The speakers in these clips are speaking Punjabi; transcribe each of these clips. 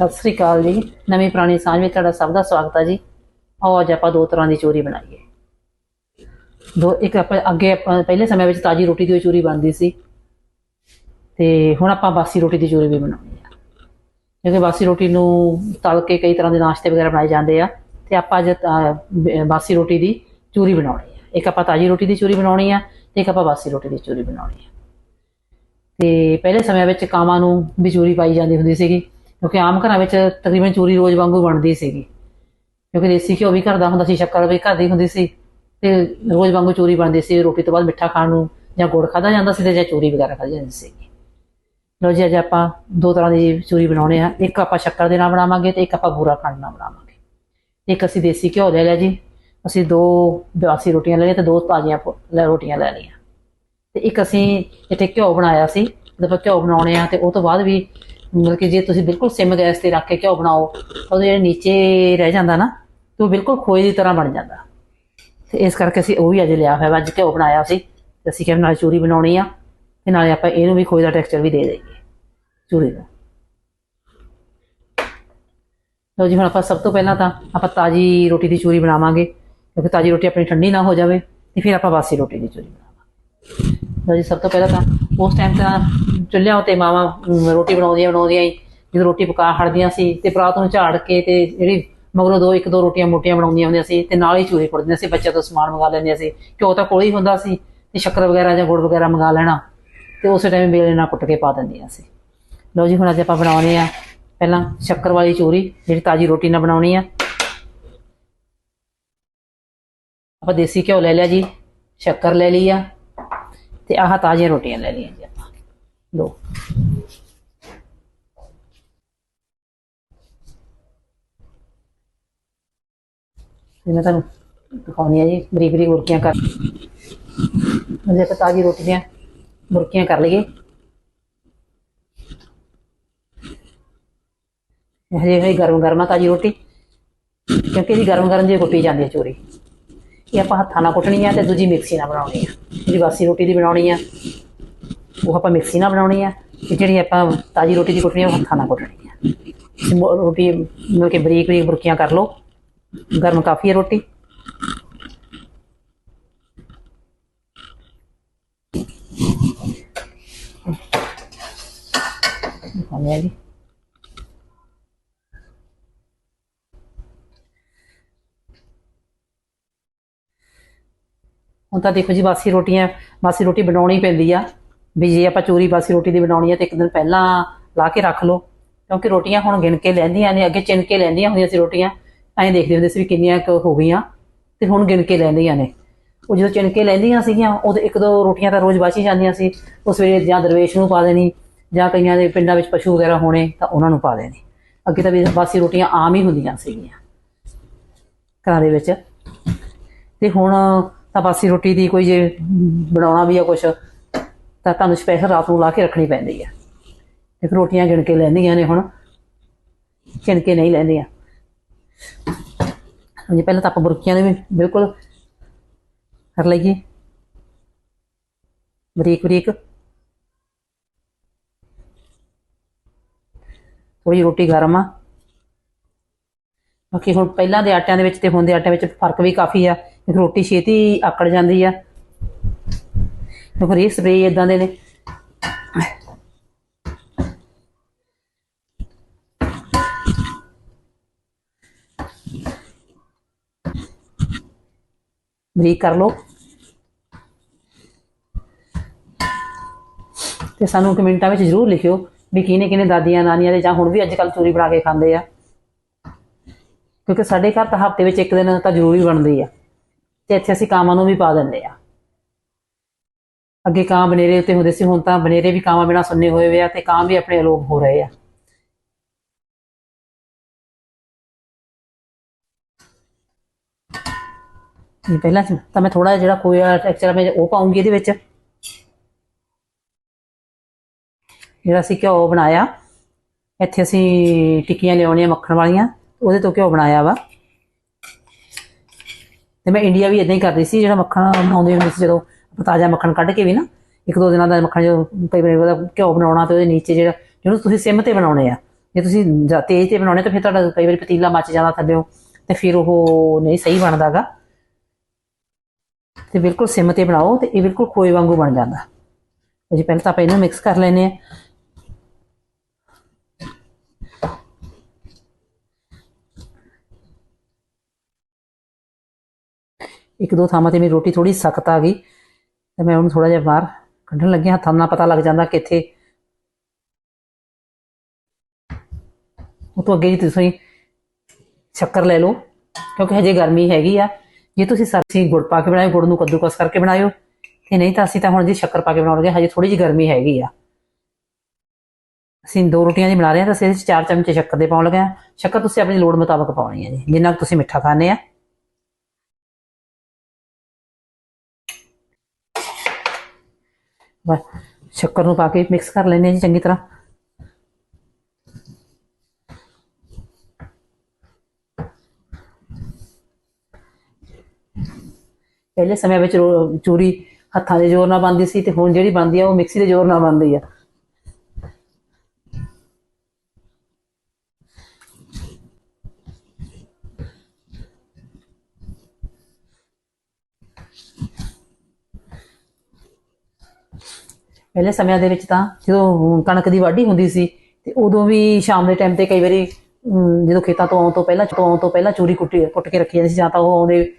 ਸਤਿ ਸ੍ਰੀ ਅਕਾਲ ਜੀ। ਨਵੀਂ ਪੁਰਾਣੀ ਸਾਂਝ ਵਿੱਚ ਤੁਹਾਡਾ ਸਭ ਦਾ ਸਵਾਗਤ ਹੈ ਜੀ। ਆਓ ਅੱਜ ਆਪਾਂ ਦੋ ਤਰ੍ਹਾਂ ਦੀ ਚੂਰੀ ਬਣਾਈਏ। ਦੋ ਇੱਕ ਆਪਾਂ ਅੱਗੇ ਆਪਾਂ ਪਹਿਲੇ ਸਮੇਂ ਵਿੱਚ ਤਾਜੀ ਰੋਟੀ ਦੀ ਚੂਰੀ ਬਣਦੀ ਸੀ। ਤੇ ਹੁਣ ਆਪਾਂ ਬਾਸੀ ਰੋਟੀ ਦੀ ਚੂਰੀ ਵੀ ਬਣਾਉਣੀ ਆ। ਕਿਉਂਕਿ ਬਾਸੀ ਰੋਟੀ ਨੂੰ ਤਲ ਕੇ ਕਈ ਤਰ੍ਹਾਂ ਦੇ ਨਾਸ਼ਤੇ ਵਗੈਰਾ ਬਣਾਏ ਜਾਂਦੇ ਆ। ਤੇ ਆਪਾਂ ਅੱਜ ਤਾਂ, ਬਾਸੀ ਰੋਟੀ ਦੀ ਚੂਰੀ ਬਣਾਉਣੀ ਆ। ਇੱਕ ਆਪਾਂ ਤਾਜੀ ਰੋਟੀ ਦੀ ਚੂਰੀ ਬਣਾਉਣੀ ਆ ਤੇ ਇੱਕ ਆਪਾਂ ਬਾਸੀ ਰੋਟੀ ਦੀ ਚੂਰੀ ਬਣਾਉਣੀ ਆ। ਤੇ ਪਹਿਲੇ ਸਮਿਆਂ ਵਿੱਚ ਕਾਵਾਂ ਨੂੰ ਵੀ ਚੂਰੀ ਪਾਈ ਜਾਂਦੀ ਹੁੰਦੀ ਸੀਗੀ। ਕਿਉਂਕਿ ਆਮ ਘਰਾਂ ਵਿੱਚ ਤਕਰੀਬਨ ਚੂਰੀ ਰੋਜ਼ ਵਾਂਗੂ ਬਣਦੀ ਸੀਗੀ। ਕਿਉਂਕਿ ਦੇਸੀ ਘਿਓ ਵੀ ਘਰ ਦਾ ਹੁੰਦਾ ਸੀ, ਸ਼ੱਕਰ ਵੀ ਘਰ ਦੀ ਹੁੰਦੀ ਸੀ ਤੇ ਰੋਜ਼ ਵਾਂਗੂ ਚੂਰੀ ਬਣਦੀ ਸੀ, ਰੋਟੀ ਤੋਂ ਬਾਅਦ ਮਿੱਠਾ ਖਾਣ ਨੂੰ ਜਾਂ ਗੁੜ ਖਾਦਾ ਜਾਂਦਾ ਸੀ ਤੇ ਜਾਂ ਚੂਰੀ ਵਗੈਰਾ ਖਾਦੀ ਜਾਂਦੀ ਸੀ ਲੋ ਜੀ, ਅੱਜ ਆਪਾਂ ਦੋ ਤਰ੍ਹਾਂ ਦੀ ਚੂਰੀ ਬਣਾਉਣੇ ਆ। ਇੱਕ ਆਪਾਂ ਸ਼ੱਕਰ ਦੇ ਨਾਲ ਬਣਾਵਾਂਗੇ ਤੇ ਇੱਕ ਆਪਾਂ ਬੂਰਾ ਖੰਡ ਨਾਲ ਬਣਾਵਾਂਗੇ। ਇੱਕ ਅਸੀਂ ਦੇਸੀ ਘਿਓ ਲੈ ਲਿਆ ਜੀ। ਅਸੀਂ ਦੋ ਬਾਸੀ ਰੋਟੀਆਂ ਲੈ ਲਈਆਂ ਤੇ ਦੋ ਤਾਜ਼ੀਆਂ ਲੈ ਰੋਟੀਆਂ ਲੈ ਲਈਆਂ। ਤੇ ਇੱਕ ਅਸੀਂ ਇੱਥੇ ਘਿਓ ਬਣਾਇਆ ਸੀ। ਜਦੋਂ ਆਪਾਂ ਘਿਓ ਬਣਾਉਣੇ ਆ ਤੇ ਉਹ ਤੋਂ ਬਾਅਦ ਵੀ ਮਤਲਬ ਕਿ ਜੇ ਤੁਸੀਂ ਬਿਲਕੁਲ ਸਿਮ ਗੈਸ ਤੇ ਰੱਖ ਕੇ ਘਿਓ ਬਣਾਓ ਉਹਦੇ ਜਿਹੜਾ ਨੀਚੇ ਰਹਿ ਜਾਂਦਾ ਨਾ, ਤੇ ਉਹ ਬਿਲਕੁਲ ਖੋਏ ਦੀ ਤਰ੍ਹਾਂ ਬਣ ਜਾਂਦਾ। ਤੇ ਇਸ ਕਰਕੇ ਅਸੀਂ ਉਹ ਵੀ ਅੱਜ ਲਿਆ ਹੋਇਆ ਅੱਜ ਘਿਓ ਬਣਾਇਆ ਸੀ, ਤੇ ਅਸੀਂ ਕਿਹਾ ਨਾਲ ਚੂਰੀ ਬਣਾਉਣੀ ਆ, ਤੇ ਨਾਲੇ ਆਪਾਂ ਇਹਨੂੰ ਵੀ ਖੋਏ ਦਾ ਟੈਕਸਚਰ ਵੀ ਦੇ ਦੇਈਏ, ਚੂਰੀ ਦਾ। ਲਓ ਜੀ, ਹੁਣ ਆਪਾਂ ਸਭ ਤੋਂ ਪਹਿਲਾਂ ਤਾਂ ਆਪਾਂ ਤਾਜੀ ਰੋਟੀ ਦੀ ਚੂਰੀ ਬਣਾਵਾਂਗੇ, ਕਿਉਂਕਿ ਤਾਜੀ ਰੋਟੀ ਆਪਣੀ ਠੰਡੀ ਨਾ ਹੋ ਜਾਵੇ, ਤੇ ਫਿਰ ਆਪਾਂ ਬਾਸੀ ਰੋਟੀ ਦੀ ਚੂਰੀ ਬਣਾਵਾਂਗੇ। ਲਓ ਜੀ, ਸਭ ਤੋਂ ਪਹਿਲਾਂ ਤਾਂ ਉਸ ਟਾਈਮ ਤਾਂ ਚੁੱਲ੍ਹਿਆਂ ਉੱਤੇ ਮਾਵਾਂ ਰੋਟੀ ਬਣਾਉਂਦੀਆਂ ਬਣਾਉਂਦੀਆਂ ਹੀ। ਜਦੋਂ ਰੋਟੀ ਪਕਾ ਹੜਦੀਆਂ ਸੀ ਤੇ ਪਰਾਤ ਨੂੰ ਝਾੜ ਕੇ ਤੇ ਜਿਹੜੀ ਮਗਰੋਂ ਦੋ, ਇੱਕ ਦੋ ਰੋਟੀਆਂ ਮੋਟੀਆਂ ਬਣਾਉਂਦੀਆਂ ਹੁੰਦੀਆਂ ਸੀ ਤੇ ਨਾਲ ਹੀ ਚੂਰੀ ਕੁੱਟਦੀਆਂ ਸੀ, ਬੱਚਿਆਂ ਤੋਂ ਸਮਾਨ ਮੰਗਾ ਲੈਂਦੀਆਂ ਸੀ। ਘਿਓ ਤਾਂ ਕੋਲ ਹੀ ਹੁੰਦਾ ਸੀ ਤੇ ਸ਼ੱਕਰ ਵਗੈਰਾ ਜਾਂ ਗੁੜ ਵਗੈਰਾ ਮੰਗਾ ਲੈਣਾ ਤੇ ਉਸੇ ਟਾਈਮ ਵੇਲੇ ਨਾਲ ਕੁੱਟ ਕੇ ਪਾ ਦਿੰਦੀਆਂ ਸੀ। ਲਓ ਜੀ, ਹੁਣ ਅੱਜ ਆਪਾਂ ਬਣਾਉਣੇ ਆ ਪਹਿਲਾਂ ਸ਼ੱਕਰ ਵਾਲੀ ਚੂਰੀ, ਜਿਹੜੀ ਤਾਜੀ ਰੋਟੀ ਨਾਲ ਬਣਾਉਣੀ ਆ। ਆਪਾਂ ਦੇਸੀ ਘਿਓ ਲੈ ਲਿਆ ਜੀ, ਸ਼ੱਕਰ ਲੈ ਲਈ ਆ। ਤੇ ਆਹ ਤਾਜ਼ੀਆਂ ਰੋਟੀਆਂ ਲੈ ਲਈਆਂ ਜੀ ਆਪਾਂ। ਦੋ ਤੇ ਮੈਂ ਤੁਹਾਨੂੰ ਦਿਖਾਉਣੀ ਆ ਜੀ, ਬਰੀਕ ਬਰੀਕ ਬੁਰਕੀਆਂ ਕਰ ਅਜੇ ਆਪਾਂ ਤਾਜ਼ੀ ਰੋਟੀ ਦੀਆਂ ਬੁਰਕੀਆਂ ਕਰ ਲਈਏ। ਹਜੇ ਹਜੇ ਗਰਮ ਗਰਮਾ ਤਾਜੀ ਰੋਟੀ, ਕਿਉਂਕਿ ਇਹਦੀ ਗਰਮ ਗਰਮ ਜਿਹੀ ਕੁੱਟੀ ਜਾਂਦੀ ਹੈ ਚੋਰੀ। ਇਹ ਆਪਾਂ ਹੱਥਾਂ ਨਾਲ ਕੁੱਟਣੀ ਆ ਤੇ ਦੂਜੀ ਮਿਕਸੀ ਨਾਲ ਬਣਾਉਣੀ ਆ। ਜਿਹੜੀ ਬਾਸੀ ਰੋਟੀ ਦੀ ਬਣਾਉਣੀ ਆ। ਉਹ ਆਪਾਂ ਮਿਕਸੀ ਨਾਲ ਬਣਾਉਣੀ ਆ ਤੇ ਜਿਹੜੀ ਆਪਾਂ ਤਾਜੀ ਰੋਟੀ ਦੀ ਕੁੱਟਣੀ ਆ, ਉਹ ਹੱਥਾਂ ਨਾਲ ਕੁੱਟਣੀ ਆ। ਰੋਟੀ ਮਤਲਬ ਕਿ ਬਰੀਕ ਬਰੀਕ ਬੁਰਕੀਆਂ ਕਰ ਲਓ। ਗਰਮ ਕਾਫੀ ਹੈ ਰੋਟੀ। ਦਿਖਾਉਂਦੇ ਹੁਣ ਤਾਂ ਦੇਖੋ ਜੀ ਬਾਸੀ ਰੋਟੀਆਂ, ਬਾਸੀ ਰੋਟੀ ਬਣਾਉਣੀ ਪੈਂਦੀ ਆ। ਵੀ ਜੇ ਆਪਾਂ ਚੂਰੀ ਬਾਸੀ ਰੋਟੀ ਦੀ ਬਣਾਉਣੀ ਆ ਤੇ ਇੱਕ ਦਿਨ ਪਹਿਲਾਂ ਲਾ ਕੇ ਰੱਖ ਲਓ। ਕਿਉਂਕਿ ਰੋਟੀਆਂ ਹੁਣ ਗਿਣ ਕੇ ਲੈਂਦੀਆਂ ਨੇ, ਅੱਗੇ ਚਿਣ ਕੇ ਲੈਂਦੀਆਂ ਹੁੰਦੀਆਂ ਸੀ ਰੋਟੀਆਂ, ਐਂ ਦੇਖਦੇ ਹੁੰਦੇ ਸੀ ਵੀ ਕਿੰਨੀਆਂ ਕੁ ਹੋ ਗਈਆਂ ਤੇ ਹੁਣ ਗਿਣ ਕੇ ਲੈਂਦੀਆਂ ਨੇ। ਉਹ ਜਦੋਂ ਚਿਣ ਕੇ ਲੈਂਦੀਆਂ ਸੀਗੀਆਂ ਉਦੋਂ ਇੱਕ ਦੋ ਰੋਟੀਆਂ ਤਾਂ ਰੋਜ਼ ਬਾਚੀ ਜਾਂਦੀਆਂ ਸੀ। ਉਸ ਵੇਲੇ ਜਾਂ ਦਰਵੇਸ਼ ਨੂੰ ਪਾ ਦੇਣੀ, ਜਾਂ ਕਈਆਂ ਦੇ ਪਿੰਡਾਂ ਵਿੱਚ ਪਸ਼ੂ ਵਗੈਰਾ ਹੋਣੇ ਤਾਂ ਉਹਨਾਂ ਨੂੰ ਪਾ ਦੇਣੀ। ਅੱਗੇ ਤਾਂ ਵੀ ਬਾਸੀ ਰੋਟੀਆਂ ਆਮ ਹੀ ਹੁੰਦੀਆਂ ਸੀਗੀਆਂ ਘਰਾਂ ਦੇ ਵਿੱਚ। ਤੇ ਹੁਣ ਤਾਂ ਬਾਸੀ ਰੋਟੀ ਦੀ ਕੋਈ ਜੇ ਬਣਾਉਣਾ ਵੀ ਆ ਕੁਛ, ਤਾਂ ਤੁਹਾਨੂੰ ਸਪੈਸ਼ਲ ਰਾਤ ਨੂੰ ਲਾ ਕੇ ਰੱਖਣੀ ਪੈਂਦੀ ਆ। ਇੱਕ ਰੋਟੀਆਂ ਗਿਣ ਕੇ ਲੈਂਦੀਆਂ ਨੇ ਹੁਣ, ਗਿਣ ਕੇ ਨਹੀਂ ਲੈਂਦੀਆਂ। ਹਾਂਜੀ, ਪਹਿਲਾਂ ਤਾਂ ਆਪਾਂ ਬੁਰਕੀਆਂ ਦੇ ਵੀ ਬਿਲਕੁਲ ਕਰ ਲਈਏ। ਬਰੀਕ ਬਰੀਕ। ਥੋੜੀ ਰੋਟੀ ਗਰਮ ਆ। ਬਾਕੀ ਹੁਣ ਪਹਿਲਾਂ ਦੇ ਆਟਿਆਂ ਦੇ ਵਿੱਚ ਤੇ ਹੁਣ ਦੇ ਆਟਿਆਂ ਵਿੱਚ ਫ਼ਰਕ ਵੀ ਕਾਫੀ ਆ। ਇੱਕ ਰੋਟੀ ਛੇਤੀ ਆਕੜ ਜਾਂਦੀ ਆ। ਕਿਉਂਕਿ ਰੇ ਸਪਰੇ ਇਦਾਂ ਦੇ ਨੇ। ਬਰੀਕ ਕਰ ਲਓ। ਤੇ ਸਾਨੂੰ ਕਮੈਂਟਾਂ ਵਿੱਚ ਜ਼ਰੂਰ ਲਿਖਿਓ ਵੀ ਕਿਹਨੇ ਕਿਹਨੇ ਦਾਦੀਆਂ ਨਾਨੀਆਂ ਦੇ ਜਾਂ ਹੁਣ ਵੀ ਅੱਜ ਕੱਲ ਚੂਰੀ ਬਣਾ ਕੇ ਖਾਂਦੇ ਆ। ਕਿਉਂਕਿ ਸਾਡੇ ਘਰ ਤਾਂ ਹਫ਼ਤੇ ਵਿੱਚ ਇੱਕ ਦਿਨ ਤਾਂ ਜ਼ਰੂਰੀ ਬਣਦੀ ਆ। ਤੇ ਇੱਥੇ ਅਸੀਂ ਕਾਮਾਂ ਨੂੰ ਵੀ ਪਾ ਦਿੰਦੇ ਆ। ਅੱਗੇ ਕਾਂ ਬਨੇਰੇ ਉੱਤੇ ਹੁੰਦੇ ਸੀ, ਹੁਣ ਤਾਂ ਬਨੇਰੇ ਵੀ ਕਾਮਾਂ ਬਿਨਾ ਸੁੰਨੇ ਹੋਏ ਹੋਏ ਆ ਤੇ ਕਾਂ ਵੀ ਆਪਣੇ ਅਲੋਪ ਹੋ ਰਹੇ ਆ। ਇਹ ਪਹਿਲਾਂ ਤਾਂ ਮੈਂ ਥੋੜਾ ਜਿਹੜਾ ਕੋਇਆ ਟੈਕਸਚਰ ਮੈਂ ਉਹ ਪਾਉਂਗੀ ਇਹਦੇ ਵਿੱਚ। ਜਿਹੜਾ ਅਸੀਂ ਘਿਓ ਬਣਾਇਆ, ਇੱਥੇ ਅਸੀਂ ਟਿੱਕੀਆਂ ਲਿਆਉਣੀਆਂ ਮੱਖਣ ਵਾਲੀਆਂ, ਉਹਦੇ ਤੋਂ ਘਿਓ ਬਣਾਇਆ ਵਾ। ਤੇ ਮੈਂ ਇੰਡੀਆ ਵੀ ਇਦਾਂ ਹੀ ਕਰਦੀ ਸੀ, ਜਿਹੜਾ ਮੱਖਣ ਬਣਾਉਂਦੇ ਹੁੰਦੇ ਸੀ, ਜਦੋਂ ਤਾਜ਼ਾ ਮੱਖਣ ਕੱਢ ਕੇ ਵੀ ਨਾ, ਇੱਕ ਦੋ ਦਿਨਾਂ ਦਾ ਮੱਖਣ ਜੋ ਕਈ ਵਾਰੀ ਉਹਦਾ ਘਿਓ ਬਣਾਉਣਾ ਤੇ ਉਹਦੇ ਨੀਚੇ ਜਿਹੜਾ, ਜਿਹਨੂੰ ਤੁਸੀਂ ਸਿਮ ਤੇ ਬਣਾਉਣੇ ਆ, ਜੇ ਤੁਸੀਂ ਤੇਜ਼ ਤੇ ਬਣਾਉਣੇ ਤਾਂ ਫਿਰ ਤੁਹਾਡਾ ਕਈ ਵਾਰੀ ਪਤੀਲਾ ਮੱਚ ਜਾਂਦਾ ਥੱਲੇੋਂ ਤੇ ਫਿਰ ਉਹ ਨਹੀਂ ਸਹੀ ਬਣਦਾਗਾ ਤੇ ਬਿਲਕੁਲ ਸਿਮ ਤੇ ਬਣਾਓ ਤੇ ਇਹ ਬਿਲਕੁਲ ਖੋਏ ਵਾਂਗੂ ਬਣ ਜਾਂਦਾ। ਜੀ ਪਹਿਲਾਂ ਤਾਂ ਆਪਾਂ ਇਹਨੂੰ ਮਿਕਸ ਕਰ ਲੈਨੇ ਆ ਇੱਕ ਦੋ ਥਾਵਾਂ ਤੇ ਮੇਰੀ ਰੋਟੀ ਥੋੜੀ ਸਖਤ ਆ ਗਈ ਤੇ ਮੈਂ ਉਹਨੂੰ ਥੋੜਾ ਜਿਹਾ ਬਾਹਰ ਕੱਢਣ ਲੱਗਿਆ ਹੱਥਾਂ ਨਾਲ ਪਤਾ ਲੱਗ ਜਾਂਦਾ ਕਿੱਥੇ ਉਹ ਤੋਂ ਅੱਗੇ ਜੀ ਤੁਸੀਂ ਸ਼ੱਕਰ ਲੈ ਲਓ, ਕਿਉਂਕਿ ਹਜੇ ਗਰਮੀ ਹੈਗੀ ਆ। ਜੇ ਤੁਸੀਂ ਸਰਸੀ ਗੁੜ ਪਾ ਕੇ ਬਣਾਇਓ, ਗੁੜ ਨੂੰ ਕੱਦੂਕਸ ਕਰਕੇ ਬਣਾਇਓ, ਤੇ ਨਹੀਂ ਤਾਂ ਅਸੀਂ ਤਾਂ ਹੁਣ ਜੀ ਸ਼ੱਕਰ ਪਾ ਕੇ ਬਣਾਉਣਗੇ ਹਜੇ ਥੋੜੀ ਜਿਹੀ ਗਰਮੀ ਹੈਗੀ ਆ। ਅਸੀਂ ਦੋ ਰੋਟੀਆਂ ਦੀ ਬਣਾ ਰਹੇ ਹਾਂ, ਤਾਂ ਅਸੀਂ ਇਹਦੇ ਵਿੱਚ ਚਾਰ ਚਮਚੇ ਸ਼ੱਕਰ ਦੇ ਪਾਉਣ ਲੱਗੇ ਹਾਂ। ਸ਼ੱਕਰ ਤੁਸੀਂ ਆਪਣੀ ਲੋੜ ਮੁਤਾਬਕ ਪਾਉਣੀ ਹੈ ਜੀ, ਜਿੰਨਾ ਕੁ ਤੁਸੀਂ ਮਿੱਠਾ ਖਾਣੇ ਆ। ਬਸ, ਸ਼ੱਕਰ ਨੂੰ ਪਾ ਕੇ ਮਿਕਸ ਕਰ ਲੈਂਦੇ ਜੀ ਚੰਗੀ ਤਰ੍ਹਾਂ। ਪਹਿਲੇ ਸਮੇਂ ਵਿੱਚ ਰੋ- ਚੂਰੀ ਹੱਥਾਂ ਦੇ ਜ਼ੋਰ ਨਾਲ ਬਣਦੀ ਸੀ ਤੇ ਹੁਣ ਜਿਹੜੀ ਬਣਦੀ ਆ ਉਹ ਮਿਕਸੀ ਦੇ ਜ਼ੋਰ ਨਾਲ ਬਣਦੀ ਆ। ਪਹਿਲੇ ਸਮਿਆਂ ਦੇ ਵਿੱਚ ਤਾਂ ਜਦੋਂ ਕਣਕ ਦੀ ਵਾਢੀ ਹੁੰਦੀ ਸੀ, ਤੇ ਉਦੋਂ ਵੀ ਸ਼ਾਮ ਦੇ ਟਾਈਮ ਤੇ ਕਈ ਵਾਰੀ ਜਦੋਂ ਖੇਤਾਂ ਤੋਂ ਆਉਣ ਤੋਂ ਪਹਿਲਾਂ, ਤੋਂ ਆਉਣ ਤੋਂ ਪਹਿਲਾਂ ਚੂਰੀ ਕੁੱਟੀ, ਕੁੱਟ ਕੇ ਰੱਖੀ ਜਾਂਦੀ ਸੀ, ਜਾਂ ਤਾਂ ਉਹ ਆਉਂਦੇ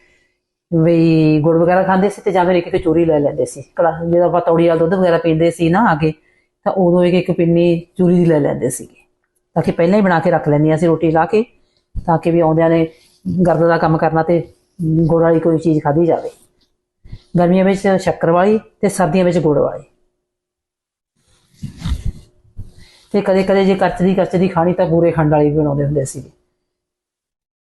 ਵੀ ਗੁੜ ਵਗੈਰਾ ਖਾਂਦੇ ਸੀ ਤੇ ਜਾਂ ਫਿਰ ਇੱਕ ਇੱਕ ਚੂਰੀ ਲੈ ਲੈਂਦੇ ਸੀ। ਕੜਾ ਜਦੋਂ ਆਪਾਂ ਤੌੜੀ ਵਾਲਾ ਦੁੱਧ ਵਗੈਰਾ ਪੀਂਦੇ ਸੀ ਨਾ ਆ ਕੇ ਤਾਂ ਉਦੋਂ ਇੱਕ ਇੱਕ ਪਿੰਨੀ ਚੂਰੀ ਦੀ ਲੈ ਲੈਂਦੇ ਸੀਗੇ। ਤਾਂ ਕਿ ਪਹਿਲਾਂ ਹੀ ਬਣਾ ਕੇ ਰੱਖ ਲੈਂਦੀਆਂ ਸੀ ਰੋਟੀ ਲਾ ਕੇ, ਤਾਂ ਕਿ ਵੀ ਆਉਂਦਿਆਂ ਨੇ ਗਰਦ ਦਾ ਕੰਮ ਕਰਨਾ ਤੇ ਗੁੜ ਵਾਲੀ ਕੋਈ ਚੀਜ਼ ਖਾਧੀ ਜਾਵੇ। ਗਰਮੀਆਂ ਵਿੱਚ ਸ਼ੱਕਰ ਵਾਲੀ ਤੇ ਸਰਦੀਆਂ ਵਿੱਚ ਗੁੜ ਵਾਲੀ। ਤੇ ਕਦੇ ਕਦੇ ਜੇ ਕੱਚ ਦੀ ਖਾਣੀ ਤਾਂ ਪੂਰੇ ਖੰਡ ਵਾਲੀ ਵੀ ਬਣਾਉਂਦੇ ਹੁੰਦੇ ਸੀ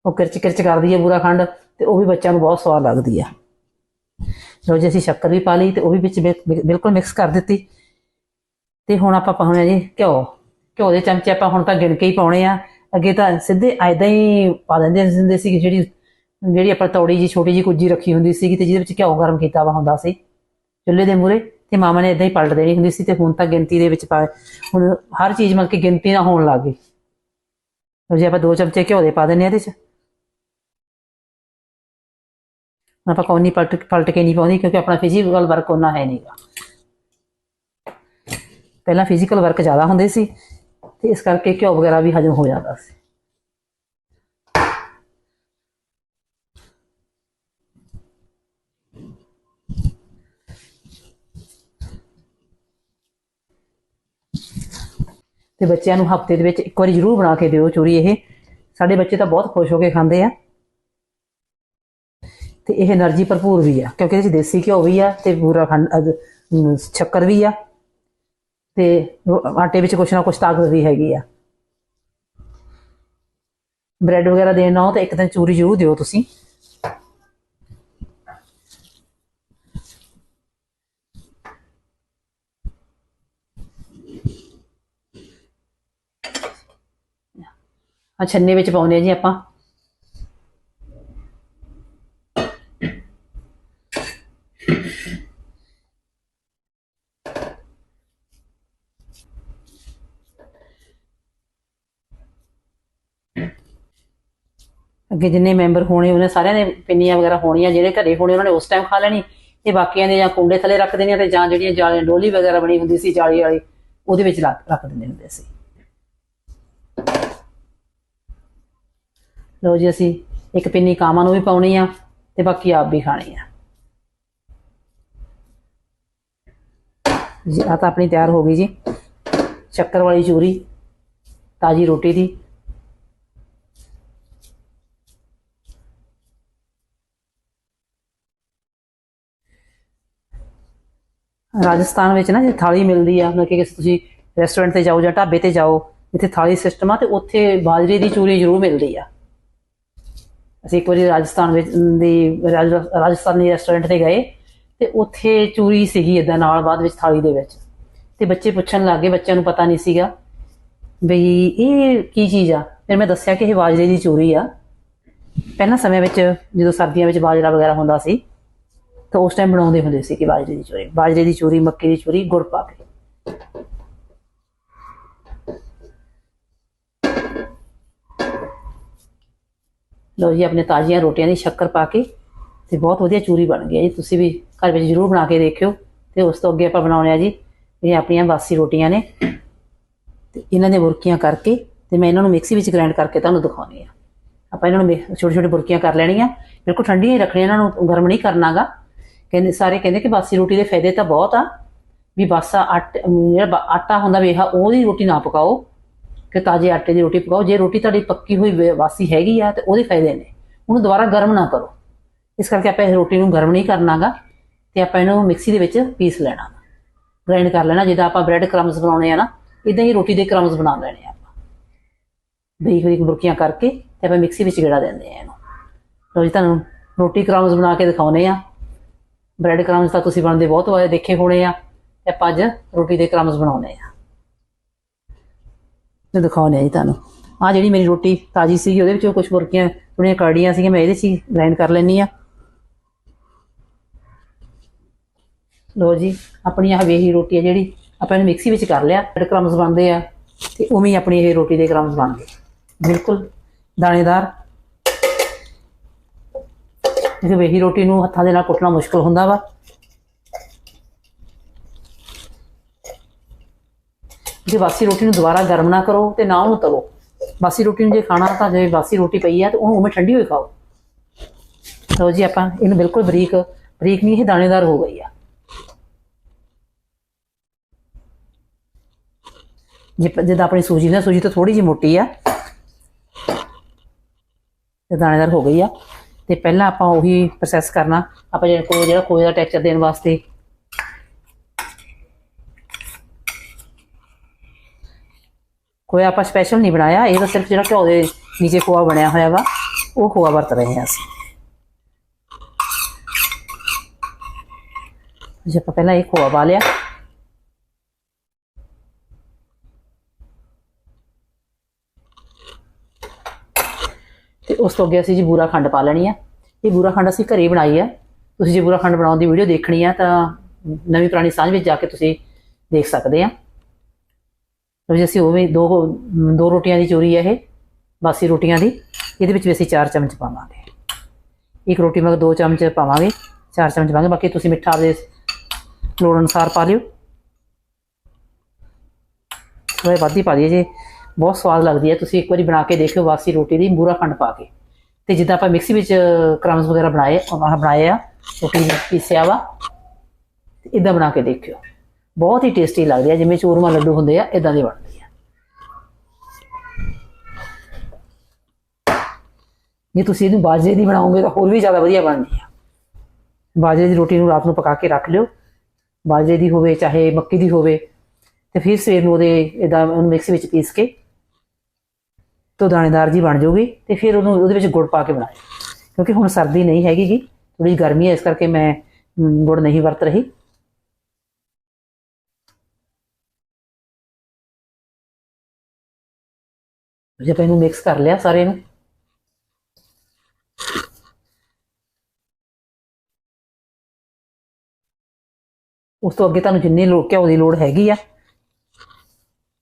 ਉਹ ਕਿਰਚ ਕਿਰਚ ਕਰਦੀ ਹੈ ਪੂਰਾ ਖੰਡ ਤੇ ਉਹ ਵੀ ਬੱਚਿਆਂ ਨੂੰ ਬਹੁਤ ਸਵਾਦ ਲੱਗਦੀ ਆ। ਲੋ ਜੀ, ਅਸੀਂ ਸ਼ੱਕਰ ਵੀ ਪਾ ਲਈ ਤੇ ਉਹ ਵੀ ਵਿੱਚ ਬਿਲ- ਬਿਲਕੁਲ ਮਿਕਸ ਕਰ ਦਿੱਤੀ। ਤੇ ਹੁਣ ਆਪਾਂ ਪਾਉਣੇ ਆ ਜੀ ਘਿਓ। ਘਿਓ ਦੇ ਚਮਚੇ ਆਪਾਂ ਹੁਣ ਤਾਂ ਗਿਣ ਕੇ ਹੀ ਪਾਉਣੇ ਆ। ਅੱਗੇ ਤਾਂ ਸਿੱਧੇ ਐਦਾਂ ਹੀ ਪਾ ਦਿੰਦੇ ਹੁੰਦੇ ਸੀ ਜਿਹੜੀ ਜਿਹੜੀ ਆਪਾਂ ਤੌੜੀ ਜੀ ਛੋਟੀ ਜੀ ਕੁੱਜੀ ਰੱਖੀ ਹੁੰਦੀ ਸੀ ਤੇ ਜਿਹਦੇ ਵਿੱਚ ਘਿਓ ਗਰਮ ਕੀਤਾ ਵਾ ਹੁੰਦਾ ਸੀ। ਚੁੱਲ੍ਹੇ ਦੇ ਮੂਰੇ ਤੇ ਮਾਮਾ ਨੇ ਇਦਾਂ ਹੀ ਪਲਟ ਦੇਣੀ ਹੁੰਦੀ ਸੀ ਤੇ ਹੁਣ ਤਾਂ ਗਿਣਤੀ ਦੇ ਵਿੱਚ ਪਾ ਹੁਣ ਹਰ ਚੀਜ਼ ਮਤਲਬ ਕਿ ਗਿਣਤੀ ਨਾਲ ਹੋਣ ਲੱਗ ਗਈ। ਜੇ, ਆਪਾਂ ਦੋ ਚਮਚੇ ਘਿਓ ਦੇ ਪਾ ਦਿੰਨੇ ਆ ਇਹਦੇ ਚ। ਆਪਾਂ ਕੌਣੀ ਪਲਟ ਪਲਟ ਕੇ ਨਹੀਂ ਪਾਉਂਦੀ ਕਿਉਂਕਿ ਆਪਣਾ ਫਿਜ਼ੀਕਲ ਵਰਕ ਉਹਨਾਂ ਹੈ ਨਹੀਂਗਾ ਪਹਿਲਾਂ ਫਿਜ਼ੀਕਲ ਵਰਕ ਜ਼ਿਆਦਾ ਹੁੰਦੇ ਸੀ ਤੇ ਇਸ ਕਰਕੇ ਘਿਓ ਵਗੈਰਾ ਵੀ ਹਜਮ ਹੋ ਜਾਂਦਾ ਸੀ। ਤੇ ਬੱਚਿਆਂ ਨੂੰ ਹਫ਼ਤੇ ਦੇ ਵਿੱਚ ਇੱਕ ਵਾਰੀ ਜ਼ਰੂਰ ਬਣਾ ਕੇ ਦਿਓ ਚੂਰੀ ਇਹ। ਸਾਡੇ ਬੱਚੇ ਤਾਂ ਬਹੁਤ ਖੁਸ਼ ਹੋ ਕੇ ਖਾਂਦੇ ਆ। ਤੇ ਇਹ એનર્ਜੀ ਭਰਪੂਰ ਵੀ ਆ, ਕਿਉਂਕਿ ਇਹਦੇ ਵਿੱਚ ਦੇਸੀ ਘਿਓ ਵੀ ਆ ਤੇ ਪੂਰਾ ਖੰਡ ਸ਼ੱਕਰ ਵੀ ਆ ਤੇ ਆਟੇ ਵਿੱਚ ਕੁਛ ਨਾ ਕੁਛ ਤਾਕਤ ਵੀ ਹੈਗੀ ਆ। ਬ੍ਰੈਡ ਵਗੈਰਾ ਦੇਣਾ ਹੋ ਤਾਂ ਇੱਕ ਦਿਨ ਚੂਰੀ ਜ਼ਰੂਰ ਦਿਓ ਤੁਸੀਂ। ਆ ਛੰਨੇ ਵਿੱਚ ਪਾਉਂਦੇ ਆ ਜੀ ਆਪਾਂ। ਅੱਗੇ ਜਿੰਨੇ ਮੈਂਬਰ ਹੋਣੇ, ਉਹਨਾਂ ਸਾਰਿਆਂ ਨੇ ਪਿੰਨੀਆਂ ਵਗੈਰਾ ਹੋਣੀਆਂ, ਜਿਹੜੇ ਘਰੇ ਹੋਣੇ, ਉਹਨਾਂ ਨੇ ਉਸ ਟਾਈਮ ਖਾ ਲੈਣੀ। ਤੇ ਬਾਕੀਆਂ ਦੇ ਜਾਂ ਕੁੰਡੇ ਥੱਲੇ ਰੱਖ ਦੇਣੀਆਂ ਤੇ ਜਾਂ ਜਿਹੜੀਆਂ ਜਾਲੀਆਂ ਡੋਲੀ ਵਗੈਰਾ ਬਣੀ ਹੁੰਦੀ ਸੀ, ਜਾਲੀ ਵਾਲੀ, ਉਹਦੇ ਵਿੱਚ ਰੱਖ ਰੱਖ ਦਿੰਦੇ ਹੁੰਦੇ ਸੀ। ਲਓ ਜੀ ਅਸੀਂ ਇੱਕ ਪਿੰਨੀ ਕਾਮਾਂ ਨੂੰ ਵੀ ਪਾਉਣੀ ਆ ਤੇ ਬਾਕੀ ਆਪ ਵੀ ਖਾਣੀ ਆ। ਜੀ ਆ ਤਾਂ ਆਪਣੀ ਤਿਆਰ ਹੋ ਗਈ ਜੀ। ਸ਼ੱਕਰ ਵਾਲੀ ਚੂਰੀ, ਤਾਜੀ ਰੋਟੀ ਦੀ। ਰਾਜਸਥਾਨ ਵਿੱਚ ਨਾ ਜੇ ਥਾਲੀ ਮਿਲਦੀ ਆ, ਮਤਲਬ ਕਿ ਤੁਸੀਂ ਰੈਸਟੋਰੈਂਟ ਤੇ ਜਾਓ ਜਾਂ ਢਾਬੇ ਤੇ ਜਾਓ ਜਿੱਥੇ ਥਾਲੀ ਸਿਸਟਮ ਆ ਤੇ ਉੱਥੇ ਬਾਜਰੇ ਦੀ ਚੂਰੀ ਜ਼ਰੂਰ ਮਿਲਦੀ ਆ। ਅਸੀਂ ਇੱਕ ਵਾਰੀ ਰਾਜਸਥਾਨ ਵਿੱਚ ਦੀ ਰਾਜ- ਰਾਜਸਥਾਨੀ ਰੈਸਟੋਰੈਂਟ ਤੇ ਗਏ ਤੇ ਉੱਥੇ ਚੂਰੀ ਸੀਗੀ ਇਦਾਂ ਨਾਲ ਬਾਅਦ ਵਿੱਚ ਥਾਲੀ ਦੇ ਵਿੱਚ। ਤੇ ਬੱਚੇ ਪੁੱਛਣ ਲੱਗੇ ਬੱਚਿਆਂ ਨੂੰ ਪਤਾ ਨਹੀਂ ਸੀਗਾ ਬਈ ਇਹ ਕੀ ਚੀਜ਼ ਆ। ਫਿਰ ਮੈਂ ਦੱਸਿਆ ਕਿ ਇਹ ਬਾਜਰੇ ਦੀ ਚੂਰੀ ਆ। ਪਹਿਲਾਂ ਸਮੇਂ ਵਿੱਚ ਜਦੋਂ ਸਰਦੀਆਂ ਵਿੱਚ ਬਾਜਰਾ ਵਗੈਰਾ ਹੁੰਦਾ ਸੀ ਤਾਂ ਉਸ ਟਾਈਮ ਬਣਾਉਂਦੇ ਹੁੰਦੇ ਸੀ ਕਿ ਬਾਜਰੇ ਦੀ ਚੂਰੀ, ਬਾਜਰੇ ਦੀ ਚੂਰੀ, ਮੱਕੀ ਦੀ ਚੂਰੀ, ਗੁੜ ਪਾ ਕੇ। ਲਓ ਜੀ, ਆਪਣੇ ਤਾਜ਼ੀਆਂ ਰੋਟੀਆਂ ਦੀ ਸ਼ੱਕਰ ਪਾ ਕੇ ਤੇ ਬਹੁਤ ਵਧੀਆ ਚੂਰੀ ਬਣ ਗਈ ਹੈ ਜੀ। ਤੁਸੀਂ ਵੀ ਘਰ ਵਿੱਚ ਜ਼ਰੂਰ ਬਣਾ ਕੇ ਦੇਖਿਓ ਤੇ ਉਸ ਤੋਂ ਅੱਗੇ ਆਪਾਂ ਬਣਾਉਣੇ ਆ ਜੀ ਜਿਹੜੀਆਂ ਆਪਣੀਆਂ ਬਾਸੀ ਰੋਟੀਆਂ ਨੇ। ਤੇ ਇਹਨਾਂ ਦੀਆਂ ਬੁਰਕੀਆਂ ਕਰਕੇ ਤੇ ਮੈਂ ਇਹਨਾਂ ਨੂੰ ਮਿਕਸੀ ਵਿੱਚ ਗ੍ਰਾਈਂਡ ਕਰਕੇ ਤੁਹਾਨੂੰ ਦਿਖਾਉਣੀ ਆ। ਆਪਾਂ ਇਹਨਾਂ ਨੂੰ ਛੋਟੀ ਛੋਟੀ ਬੁਰਕੀਆਂ ਕਰ ਲੈਣੀਆਂ। ਬਿਲਕੁਲ ਠੰਡੀਆਂ ਹੀ ਰੱਖਣੀਆਂ ਇਹਨਾਂ ਨੂੰ, ਗਰਮ ਨਹੀਂ ਕਰਨਾਗਾ। ਕਹਿੰਦੇ, ਸਾਰੇ ਕਹਿੰਦੇ ਕਿ ਬਾਸੀ ਰੋਟੀ ਦੇ ਫਾਇਦੇ ਤਾਂ ਬਹੁਤ ਆ। ਵੀ ਬਾਸਾ ਆਟ ਜਿਹੜਾ ਆਟਾ ਹੁੰਦਾ ਵੇਹਾ ਉਹਦੀ ਰੋਟੀ ਨਾ ਪਕਾਓ। ਕਿ ਤਾਜ਼ੇ ਆਟੇ ਦੀ ਰੋਟੀ ਪਕਾਓ। ਜੇ ਰੋਟੀ ਤੁਹਾਡੀ ਪੱਕੀ ਹੋਈ ਵੇ- ਵਾਸੀ ਹੈਗੀ ਆ ਤੇ ਉਹਦੇ ਫਾਇਦੇ ਨੇ। ਉਹਨੂੰ ਦੁਬਾਰਾ ਗਰਮ ਨਾ ਕਰੋ। ਇਸ ਕਰਕੇ ਆਪਾਂ ਇਹ ਰੋਟੀ ਨੂੰ ਗਰਮ ਨਹੀਂ ਕਰਨਾਗਾ ਤੇ ਆਪਾਂ ਇਹਨੂੰ ਮਿਕਸੀ ਦੇ ਵਿੱਚ ਪੀਸ ਲੈਣਾ। ਗ੍ਰਾਈਂਡ ਕਰ ਲੈਣਾ। ਜਿੱਦਾਂ ਆਪਾਂ ਬ੍ਰੈਡ ਕ੍ਰਮਸ ਬਣਾਉਣੇ ਆ ਨਾ ਇਦਾਂ ਹੀ ਰੋਟੀ ਦੇ ਕ੍ਰਮਸ ਬਣਾ ਲੈਣੇ ਆ ਆਪਾਂ। ਬਰੀਕ ਬਰੀਕ ਬੁਰਕੀਆਂ ਕਰਕੇ ਤੇ ਆਪਾਂ ਮਿਕਸੀ ਵਿੱਚ ਗੇੜਾ ਦਿੰਦੇ ਆ ਇਹਨੂੰ। ਲਓ ਜੀ, ਤੁਹਾਨੂੰ ਰੋਟੀ ਕ੍ਰਮਸ ਬਣਾ ਕੇ ਦਿਖਾਉਨੇ ਆ। ਬ੍ਰੈਡ ਕ੍ਰਮਸ ਤਾਂ ਤੁਸੀਂ ਬਣਦੇ ਬਹੁਤ ਵਾਰ ਦੇਖੇ ਹੋਣੇ ਆ। ਤੇ ਆਪਾਂ ਅੱਜ ਰੋਟੀ ਦੇ ਕ੍ਰਮਸ ਬਣਾਉਣੇ ਆ। ਤੇ ਦਿਖਾਉਨੇ ਆ ਜੀ ਤੁਹਾਨੂੰ। ਆ ਜਿਹੜੀ ਮੇਰੀ ਰੋਟੀ ਤਾਜੀ ਸੀਗੀ, ਉਹਦੇ ਵਿੱਚੋਂ ਕੁਝ ਬੁਰਕੀਆਂ ਥੋੜੀਆਂ ਕੜੀਆਂ ਸੀਗੀਆਂ, ਮੈਂ ਇਹਦੇ 'ਚ ਹੀ ਗ੍ਰਾਈਂਡ ਕਰ ਲੈਣੀ ਆ ਲੋ ਜੀ ਆਪਣੀ ਆਹ ਵੇਹੀ ਰੋਟੀ ਆ ਜਿਹੜੀ ਆਪਾਂ ਇਹਨੂੰ ਮਿਕਸੀ ਵਿੱਚ ਕਰ ਲਿਆ ਬ੍ਰੈਡ ਕ੍ਰਮਸ ਬਣਦੇ ਆ, ਤੇ ਉਵੇਂ ਹੀ ਆਪਣੀ ਇਹ ਰੋਟੀ ਦੇ ਕ੍ਰਮਸ ਬਣ ਗਏ। ਬਿਲਕੁਲ ਦਾਣੇਦਾਰ। ਇਹ ਵੇਹੀ ਰੋਟੀ ਨੂੰ ਹੱਥਾਂ ਦੇ ਨਾਲ ਕੁੱਟਣਾ ਮੁਸ਼ਕਲ ਹੁੰਦਾ ਵਾ। ਜੇ ਬਾਸੀ ਰੋਟੀ ਨੂੰ ਦੁਬਾਰਾ ਗਰਮ ਨਾ ਕਰੋ ਤੇ ਨਾ ਉਹਨੂੰ ਤਲੋ ਬਾਸੀ ਰੋਟੀ ਨੂੰ ਜੇ ਖਾਣਾ ਤਾਂ ਜੇ ਬਾਸੀ ਰੋਟੀ ਪਈ ਆ ਤਾਂ ਉਹਨੂੰ ਉਵੇਂ ਠੰਡੀ ਹੋਈ ਖਾਓ। ਲਓ ਜੀ ਆਪਾਂ ਇਹਨੂੰ ਬਿਲਕੁਲ ਬਰੀਕ ਬਰੀਕ ਨਹੀਂ, ਇਹ ਦਾਣੇਦਾਰ ਹੋ ਗਈ ਆ। ਜੇ ਜਿੱਦਾਂ ਆਪਣੀ ਸੂਜੀ ਨਾ ਸੂਜੀ ਤਾਂ ਥੋੜੀ ਜਿਹੀ ਮੋਟੀ ਆ। ਤੇ ਦਾਣੇਦਾਰ ਹੋ ਗਈ ਆ। ਤੇ ਪਹਿਲਾਂ ਆਪਾਂ ਉਹੀ ਪ੍ਰੋਸੈਸ ਕਰਨਾ। ਆਪਾਂ ਜਿਹੜਾ ਕੋਲ ਜਿਹੜਾ ਖੋਏ ਦਾ ਟੈਕਸਚਰ ਦੇਣ ਵਾਸਤੇ ਖੋਇਆ ਆਪਾਂ ਸਪੈਸ਼ਲ ਨਹੀਂ ਬਣਾਇਆ, ਇਹ ਤਾਂ ਸਿਰਫ ਜਿਹੜਾ ਘਿਓ ਦੇ ਨੀਚੇ ਖੋਆ ਬਣਿਆ ਹੋਇਆ ਵਾ, ਉਹ ਖੋਆ ਵਰਤ ਰਹੇ ਹਾਂ ਅਸੀਂ। ਜੇ, ਆਪਾਂ ਪਹਿਲਾਂ ਇਹ ਖੋਆ ਪਾ ਲਿਆ। ਤੇ ਉਸ ਤੋਂ ਅੱਗੇ ਅਸੀਂ ਜੀ ਬੂਰਾ ਖੰਡ ਪਾ ਲੈਣੀ ਆ। ਇਹ ਬੂਰਾ ਖੰਡ ਅਸੀਂ ਘਰੇ ਹੀ ਬਣਾਈ ਆ। ਤੁਸੀਂ ਜੇ ਬੂਰਾ ਖੰਡ ਬਣਾਉਣ ਦੀ ਵੀਡੀਓ ਦੇਖਣੀ ਆ ਤਾਂ ਨਵੀਂ ਪੁਰਾਣੀ ਸਾਂਝ ਵਿੱਚ ਜਾ ਕੇ ਤੁਸੀਂ ਦੇਖ ਸਕਦੇ ਆ। ਤੋ ਅਸੀਂ ਉਹ ਵੀ ਦੋ ਦੋ ਰੋਟੀਆਂ ਦੀ ਚੋਰੀ ਹੈ ਇਹ, ਬਾਸੀ ਰੋਟੀਆਂ ਦੀ। ਇਹਦੇ ਵਿੱਚ ਵੀ ਅਸੀਂ 4 ਚਮਚ ਪਾਵਾਂਗੇ। ਇੱਕ ਰੋਟੀ ਮਗਰ ਦੋ ਚਮਚ ਪਾਵਾਂਗੇ 4 ਚਮਚ ਪਾਵਾਂਗੇ, ਬਾਕੀ ਤੁਸੀਂ ਮਿੱਠਾ ਆਪਦੇ ਲੋੜ ਅਨੁਸਾਰ ਪਾ ਲਿਓ। ਥੋੜਾ ਵੱਧ ਹੀ ਪਾ ਦਈਏ ਜੇ, ਬਹੁਤ ਸਵਾਦ ਲੱਗਦੀ ਹੈ। ਤੁਸੀਂ ਇੱਕ ਵਾਰੀ ਬਣਾ ਕੇ ਦੇਖਿਓ ਬਾਸੀ ਰੋਟੀ ਦੀ, ਬੂਰਾ ਖੰਡ ਪਾ ਕੇ। ਤੇ ਜਿੱਦਾਂ ਆਪਾਂ ਮਿਕਸੀ ਵਿੱਚ ਕ੍ਰਮਸ ਵਗੈਰਾ ਬਣਾਏ ਉਹਨਾਂ ਬਣਾਏ ਆ, ਰੋਟੀ ਵਿੱਚ ਪੀਸਿਆ ਵਾ ਇਦਾਂ ਬਣਾ ਕੇ ਦੇਖਿਓ। ਬਹੁਤ ਹੀ ਟੇਸਟੀ ਲੱਗਦੇ ਆ, ਜਿਵੇਂ ਚੂਰਮਾ ਲੱਡੂ ਹੁੰਦੇ ਆ ਇਦਾਂ ਦੇ ਬਣਦੇ ਆ। ਜੇ ਤੁਸੀਂ ਇਹਨੂੰ ਬਾਜਰੇ ਦੀ ਬਣਾਓਗੇ ਤਾਂ ਹੋਰ ਵੀ ਜ਼ਿਆਦਾ ਵਧੀਆ ਬਣਦੀ ਆ। ਬਾਜਰੇ ਦੀ ਰੋਟੀ ਨੂੰ ਰਾਤ ਨੂੰ ਪਕਾ ਕੇ ਰੱਖ ਲਿਓ। ਬਾਜਰੇ ਦੀ ਹੋਵੇ, ਚਾਹੇ ਮੱਕੀ ਦੀ ਹੋਵੇ, ਤੇ ਫਿਰ ਸਵੇਰ ਨੂੰ ਉਹਦੇ ਇਦਾਂ ਉਹਨੂੰ ਮਿਕਸੀ ਵਿੱਚ ਪੀਸ ਕੇ ਤੋਂ ਦਾਣੇਦਾਰ ਜੀ ਬਣ ਜਾਊਗੀ ਤੇ ਫਿਰ ਉਹਨੂੰ ਉਹਦੇ ਵਿੱਚ ਗੁੜ ਪਾ ਕੇ ਬਣਾਏ ਕਿਉਂਕਿ ਹੁਣ ਸਰਦੀ ਨਹੀਂ ਹੈਗੀ ਗੀ ਥੋੜੀ ਗਰਮੀ ਹੈ ਇਸ ਕਰਕੇ ਮੈਂ ਗੁੜ ਨਹੀਂ ਵਰਤ ਰਹੀ। ਜੇ ਆਪਾਂ ਇਹਨੂੰ ਮਿਕਸ ਕਰ ਲਿਆ ਸਾਰੇ ਨੂੰ। ਉਸ ਤੋਂ ਅੱਗੇ ਤੁਹਾਨੂੰ ਜਿੰਨੀ ਲੋੜ ਘਿਓ ਦੀ ਲੋੜ ਹੈਗੀ ਆ,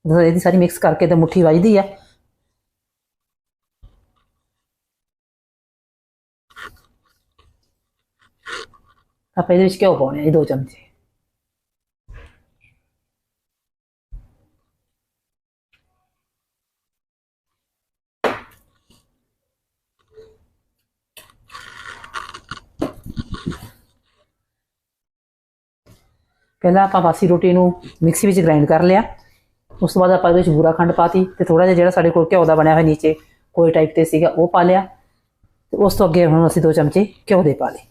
ਜਦੋਂ ਇਹਦੀ ਸਾਰੀ ਮਿਕਸ ਕਰਕੇ ਤੇ ਮੁੱਠੀ ਵੱਜਦੀ ਆ। ਆਪਾਂ ਇਹਦੇ ਵਿੱਚ ਘਿਓ ਪਾਉਣੇ ਆ ਜੀ ਦੋ ਚਮਚੇ। ਪਹਿਲਾਂ ਆਪਾਂ ਬਾਸੀ ਰੋਟੀ ਨੂੰ ਮਿਕਸੀ ਵਿੱਚ ਗ੍ਰਾਈਂਡ ਕਰ ਲਿਆ। ਉਸ ਤੋਂ ਬਾਅਦ ਆਪਾਂ ਇਹਦੇ ਵਿੱਚ ਬੂਰਾ ਖੰਡ ਪਾਤੀ ਤੇ ਥੋੜਾ ਜਿਹਾ ਜਿਹੜਾ ਸਾਡੇ ਕੋਲ ਘਿਓ ਦਾ ਬਣਿਆ ਹੋਇਆ ਨੀਚੇ, ਕੋਈ ਟਾਈਪ ਤੇ ਸੀਗਾ, ਉਹ ਪਾ ਲਿਆ। ਤੇ ਉਸ ਤੋਂ ਅੱਗੇ ਹੁਣ ਅਸੀਂ ਦੋ ਚਮਚੇ ਘਿਓ ਦੇ ਪਾ ਲਏ।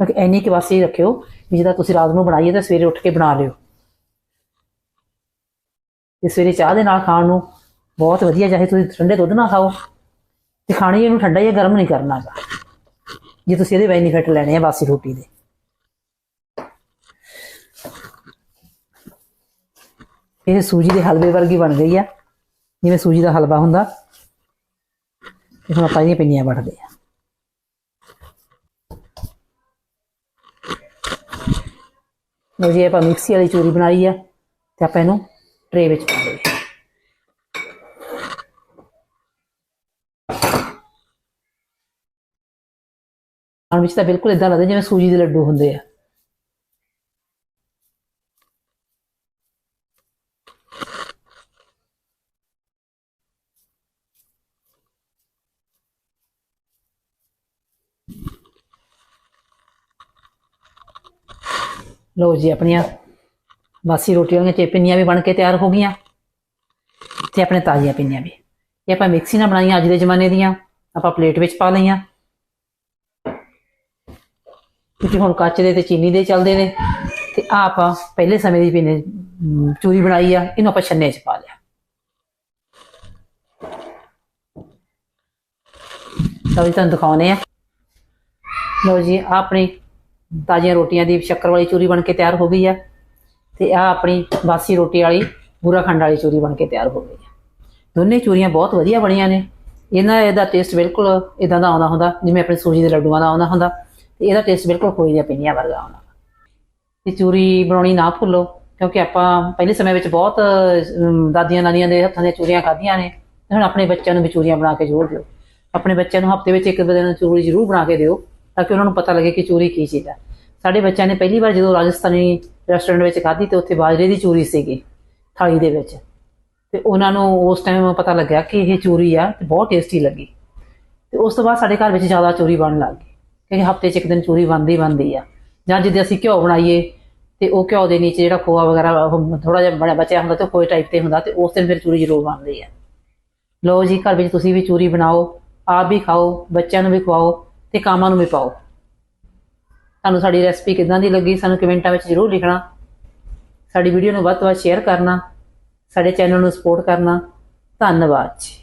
ਕਿਉਂਕਿ ਐਨੀ ਕਿ ਵਾਸੀ ਰੱਖਿਓ ਵੀ ਜਿਹਦਾ ਤੁਸੀਂ ਰਾਤ ਨੂੰ ਬਣਾਈਏ ਤਾਂ ਸਵੇਰੇ ਉੱਠ ਕੇ ਬਣਾ ਲਿਓ। ਤੇ ਸਵੇਰੇ ਚਾਹ ਦੇ ਨਾਲ ਖਾਣ ਨੂੰ ਬਹੁਤ ਵਧੀਆ, ਚਾਹੇ ਤੁਸੀਂ ਠੰਡੇ ਦੁੱਧ ਨਾਲ ਖਾਓ। ਤੇ ਖਾਣੀ ਇਹਨੂੰ ਠੰਡਾ ਜਾਂ ਗਰਮ ਨਹੀਂ ਕਰਨਾ ਹੈਗਾ। ਜੇ ਤੁਸੀਂ ਇਹਦੇ ਬੈਨੀਫਿਟ ਲੈਣੇ ਆ ਬਾਸੀ ਰੋਟੀ ਦੇ। ਇਹ ਸੂਜੀ ਦੇ ਹਲਵੇ ਵਰਗੀ ਬਣ ਗਈ ਆ। ਜਿਵੇਂ ਸੂਜੀ ਦਾ ਹਲਵਾ ਹੁੰਦਾ। ਤੇ ਹੁਣ ਆਪਾਂ ਇਹਦੀਆਂ ਪਿੰਨੀਆਂ ਵੱਟਦੇ ਆ। ਲਓ ਜੀ ਆਪਾਂ ਮਿਕਸੀ ਵਾਲੀ ਚੂਰੀ ਬਣਾਈ ਆ ਤੇ ਆਪਾਂ ਇਹਨੂੰ ਟਰੇ ਵਿੱਚ ਪਾ ਲਈਏ ਖਾਣ ਵਿੱਚ ਤਾਂ ਬਿਲਕੁਲ ਇਦਾਂ ਲੱਗਦਾ ਜਿਵੇਂ ਸੂਜੀ ਦੇ ਲੱਡੂ ਹੁੰਦੇ ਆ। ਲਓ ਜੀ, ਆਪਣੀਆਂ ਬਾਸੀ ਰੋਟੀਆਂ ਦੀਆਂ ਚੇ ਪਿੰਨੀਆਂ ਵੀ ਬਣ ਕੇ ਤਿਆਰ ਹੋ ਗਈਆਂ ਤੇ ਆਪਣੇ ਤਾਜ਼ੀਆਂ ਪਿੰਨੀਆਂ ਵੀ। ਇਹ ਆਪਾਂ ਮਿਕਸੀ ਨਾਲ ਬਣਾਈਆਂ ਅੱਜ ਦੇ ਜ਼ਮਾਨੇ ਦੀਆਂ, ਆਪਾਂ ਪਲੇਟ ਵਿੱਚ ਪਾ ਲਈਆਂ। ਕਿਉਂਕਿ ਹੁਣ ਕੱਚ ਦੇ ਤੇ ਚੀਨੀ ਦੇ ਚੱਲਦੇ ਨੇ ਤੇ ਆ ਆਪਾਂ ਪਹਿਲੇ ਸਮੇਂ ਦੀ ਪਿੰਨੇ ਚੂਰੀ ਬਣਾਈ ਆ, ਇਹਨੂੰ ਆਪਾਂ ਛੰਨੇ 'ਚ ਪਾ ਲਿਆ। ਤਾਂ ਵੀ ਤੁਹਾਨੂੰ ਦਿਖਾਉਨੇ ਆ। ਲਓ ਜੀ, ਆਹ ਆਪਣੀ ਤਾਜ਼ੀਆਂ ਰੋਟੀਆਂ ਦੀ ਸ਼ੱਕਰ ਵਾਲੀ ਚੂਰੀ ਬਣ ਕੇ ਤਿਆਰ ਹੋ ਗਈ ਆ ਤੇ ਆ ਆਪਣੀ ਬਾਸੀ ਰੋਟੀ ਵਾਲੀ, ਬੂਰਾ ਖੰਡ ਵਾਲੀ ਚੂਰੀ ਬਣ ਕੇ ਤਿਆਰ ਹੋ ਗਈ ਆ। ਦੋਨੇ ਚੂਰੀਆਂ ਬਹੁਤ ਵਧੀਆ ਬਣੀਆਂ ਨੇ। ਇਹਨਾਂ ਇਹਦਾ ਟੇਸਟ ਬਿਲਕੁਲ ਇਦਾਂ ਦਾ ਆਉਂਦਾ ਹੁੰਦਾ, ਜਿਵੇਂ ਆਪਣੇ ਸੂਜੀ ਦੇ ਲੱਡੂਆਂ ਦਾ ਆਉਂਦਾ ਹੁੰਦਾ। ਤੇ ਇਹਦਾ ਟੇਸਟ ਬਿਲਕੁਲ ਖੋਏ ਦੀਆਂ ਪਿੰਨੀਆਂ ਵਰਗਾ ਆਉਂਦਾ ਤੇ ਚੂਰੀ ਬਣਾਉਣੀ ਨਾ ਭੁੱਲੋ, ਕਿਉਂਕਿ ਆਪਾਂ ਪਹਿਲੇ ਸਮੇਂ ਵਿੱਚ ਬਹੁਤ ਦਾਦੀਆਂ ਨਾਨੀਆਂ ਦੇ ਹੱਥਾਂ ਦੀਆਂ ਚੂਰੀਆਂ ਖਾਧੀਆਂ ਨੇ, ਤੇ ਹੁਣ ਆਪਣੇ ਬੱਚਿਆਂ ਨੂੰ ਵੀ ਚੂਰੀਆਂ ਬਣਾ ਕੇ ਜ਼ਰੂਰ ਦਿਓ। ਆਪਣੇ ਬੱਚਿਆਂ ਨੂੰ ਹਫ਼ਤੇ ਵਿੱਚ ਇੱਕ ਦਿਨ ਚੂਰੀ ਜ਼ਰੂਰ ਬਣਾ ਕੇ ਦਿਓ, ਤਾਂ ਕਿ ਉਹਨਾਂ ਨੂੰ ਪਤਾ ਲੱਗੇ ਕਿ ਚੂਰੀ ਕੀ ਚੀਜ਼ ਹੈ ਸਾਡੇ ਬੱਚਿਆਂ ਨੇ ਪਹਿਲੀ ਵਾਰ ਜਦੋਂ ਰਾਜਸਥਾਨੀ ਰੈਸਟੋਰੈਂਟ ਵਿੱਚ ਖਾਧੀ ਤੇ ਉੱਥੇ ਬਾਜਰੇ ਦੀ ਚੂਰੀ ਸੀਗੀ, ਥਾਲੀ ਦੇ ਵਿੱਚ। ਤੇ ਉਹਨਾਂ ਨੂੰ ਉਸ ਟਾਈਮ ਪਤਾ ਲੱਗਿਆ ਕਿ ਇਹ ਚੂਰੀ ਆ ਤੇ ਬਹੁਤ ਟੇਸਟੀ ਲੱਗੀ। ਤੇ ਉਸ ਤੋਂ ਬਾਅਦ ਸਾਡੇ ਘਰ ਵਿੱਚ ਜ਼ਿਆਦਾ ਚੂਰੀ ਬਣਨ ਲੱਗ ਗਈ। ਕਿਉਂਕਿ ਹਫ਼ਤੇ 'ਚ ਇੱਕ ਦਿਨ ਚੂਰੀ ਬਣਦੀ ਬਣਦੀ ਆ। ਜਾਂ ਜਿੱਦੇ ਅਸੀਂ ਘਿਓ ਬਣਾਈਏ ਤੇ ਉਹ ਘਿਓ ਦੇ ਨੀਚੇ ਜਿਹੜਾ ਖੋਆ ਵਗੈਰਾ ਥੋੜਾ ਜਿਹਾ ਬੜਾ ਬਚਿਆ ਹੁੰਦਾ ਤੇ ਉਹ ਖੋਏ ਟਾਈਪ ਤੇ ਹੁੰਦਾ ਤੇ ਉਸ ਦਿਨ ਫਿਰ ਚੂਰੀ ਜ਼ਰੂਰ ਬਣਦੀ ਆ। ਲਓ ਜੀ, ਘਰ ਵਿੱਚ ਤੁਸੀਂ ਵੀ ਚੂਰੀ ਬਣਾਓ, ਆਪ ਵੀ ਖਾਓ, ਬੱਚਿਆਂ ਨੂੰ ਵੀ ਖਵਾਓ ਤੇ ਕਾਮਾਂ ਨੂੰ ਵੀ ਪਾਓ। ਤੁਹਾਨੂੰ ਸਾਡੀ ਰੈਸਪੀ ਕਿਦਾਂ ਦੀ ਲੱਗੀ ਸਾਨੂੰ ਕਮੈਂਟਾਂ ਵਿੱਚ ਜ਼ਰੂਰ ਲਿਖਣਾ। ਸਾਡੀ ਵੀਡੀਓ ਨੂੰ ਵੱਧ ਤੋਂ ਵੱਧ ਸ਼ੇਅਰ ਕਰਨਾ, ਸਾਡੇ ਚੈਨਲ ਨੂੰ ਸਪੋਰਟ ਕਰਨਾ। ਧੰਨਵਾਦ ਜੀ।